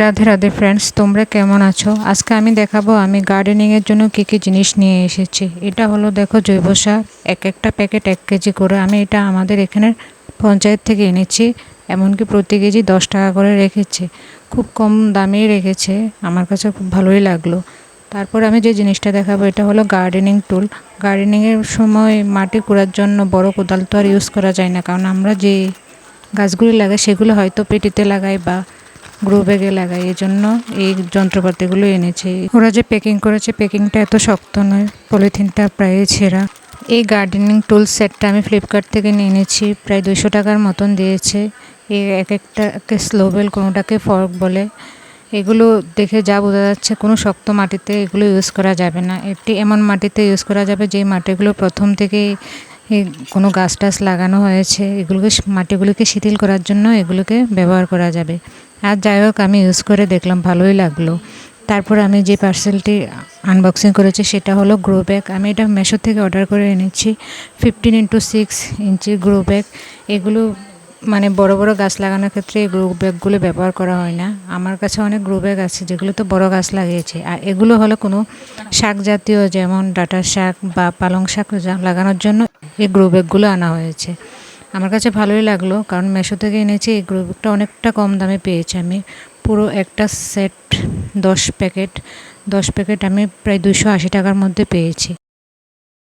Radhe Radhe friends তোমরা কেমন আছো? আজকে আমি দেখাবো আমি গার্ডেনিংয়ের জন্য কী কী জিনিস নিয়ে এসেছি। এটা হলো দেখো জৈব সার, এক একটা প্যাকেট এক কেজি করে। আমি এটা আমাদের এখানে পঞ্চায়েত থেকে এনেছি, এমনকি প্রতি কেজি দশ টাকা করে রেখেছে। খুব কম দামেই রেখেছে, আমার কাছে খুব ভালোই লাগল। তারপর আমি যে জিনিসটা দেখাবো, এটা হলো গার্ডেনিং টুল গার্ডেনিংয়ের সময় মাটি কুড়ার জন্য বড় কোদাল তো আর ইউজ করা যায় না, কারণ আমরা যে গাছগুলি লাগাই, সেগুলো হয়তো পেটিতে লাগাই বা গ্রো ব্যাগে লাগাই এই জন্য এই যন্ত্রপাতিগুলো এনেছে। ওরা যে প্যাকিং করেছে প্যাকিংটা এত শক্ত নয়, পলিথিনটা প্রায় ছেঁড়া। এই গার্ডেনিং টুলস সেটটা আমি ফ্লিপকার্ট থেকে নিয়ে এনেছি, প্রায় দুশো টাকার মতন দিয়েছে। এই এক একটাকে স্লোবেল কোনোটাকে ফর্ক বলে। এগুলো দেখে যা বোঝা যাচ্ছে, কোনো শক্ত মাটিতে এগুলো ইউজ করা যাবে না। একটি এমন মাটিতে ইউজ করা যাবে যে মাটিগুলো প্রথম থেকেই এই কোনো গাছ টাছ লাগানো হয়েছে, এগুলোকে মাটিগুলোকে শিথিল করার জন্য এগুলোকে ব্যবহার করা যাবে। আর যাই হোক, আমি ইউজ করে দেখলাম, ভালোই লাগল। তারপর আমি যে পার্সেলটি আনবক্সিং করেছি সেটা হলো গ্রো ব্যাগ আমি এটা মেশো থেকে অর্ডার করে এনেছি। Fifteen into six inch grow bag এগুলো মানে বড় বড় গাছ লাগানোর ক্ষেত্রে এই গ্রো ব্যাগগুলো ব্যবহার করা হয় না। আমার কাছে অনেক গ্রো ব্যাগ আছে, যেগুলো তো বড় গাছ লাগিয়েছে। আর এগুলো হলো কোনো শাক জাতীয়, যেমন ডাটার শাক বা পালং শাক লাগানোর জন্য এই গ্রো ব্যাগগুলো আনা হয়েছে। আমার কাছে ভালোই লাগল, কারণ মেশো থেকে এনেছি, এই গ্রো ব্যাগটা অনেকটা কম দামে পেয়েছি আমি। পুরো একটা সেট, দশ প্যাকেট দশ প্যাকেট আমি প্রায় দুশো আশি টাকার মধ্যে পেয়েছি।